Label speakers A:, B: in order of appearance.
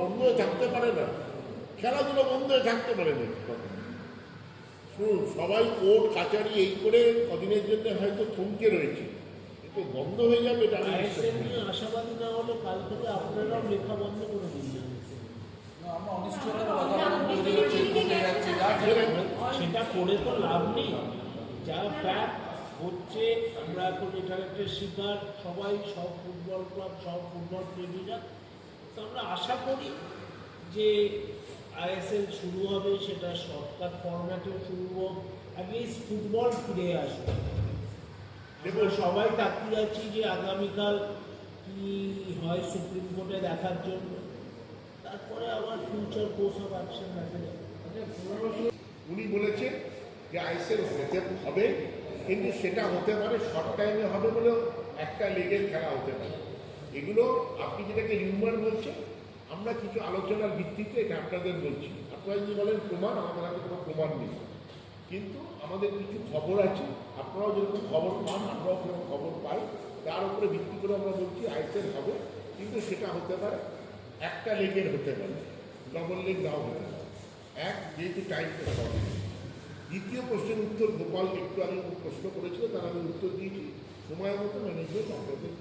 A: বন্ধ হয়ে থাকতে পারে না খেলাধুলো বন্ধ হয়ে থাকতে পারে না। শুনুন সবাই কোর্ট কাচারি এই করে কদিনের জন্য হয়তো থমকে রয়েছে। কিন্তু বন্ধ হয়ে যাবে এটা আমি
B: আশাবাদী না হলে কাল থেকে আপনারাও লেখা বন্ধ করে
C: যা
B: সেটা করে তো লাভ নেই। যা ফ্যাক্ট হচ্ছে আমরা এখন একটা শিকার সবাই সব ফুটবল ক্লাব সব ফুটবল প্রেমীরা তো আমরা আশা করি যে আইএসএল শুরু হবে, সেটা শর্টকাট ফরম্যাটেও শুরু হোক অ্যাটলিস্ট ফুটবল ফিরে আসবে। দেখুন, সবাই তাকিয়ে আছি যে আগামীকাল কি হয় সুপ্রিম কোর্টে দেখার জন্য। তারপরে আবার ফিউচার কোর্স অফ অ্যাকশন দেখা যাবে।
A: উনি বলেছেন যে আইসেল হতে হবে, কিন্তু সেটা হতে পারে শর্ট টাইমে হবে বলেও একটা লিগের খেলা হতে পারে। এগুলো আপনি যেটাকে রিউমার বলছেন, আমরা কিছু আলোচনার ভিত্তিতে এটা আপনাদের বলছি। আপনারা যদি বলেন প্রমাণ, আমাদের হাতে কোনো প্রমাণ নেই। কিন্তু আমাদের কিছু খবর আছে, আপনারাও যেরকম খবর পান, আমরাও সেরকম খবর পাই, তার উপরে ভিত্তি করে আমরা বলছি আইসেল হবে, কিন্তু সেটা হতে পারে, একটা লেগের হতে পারে ডবল লেগ নাও হতে পারে। এক, যেহেতু টাইমটা হবে দ্বিতীয় প্রশ্নের উত্তর গোপাল একটু আগে প্রশ্ন করেছিল, তার আমি উত্তর দিয়েছি। সময় মতো ম্যানেজমেন্ট আপনাদের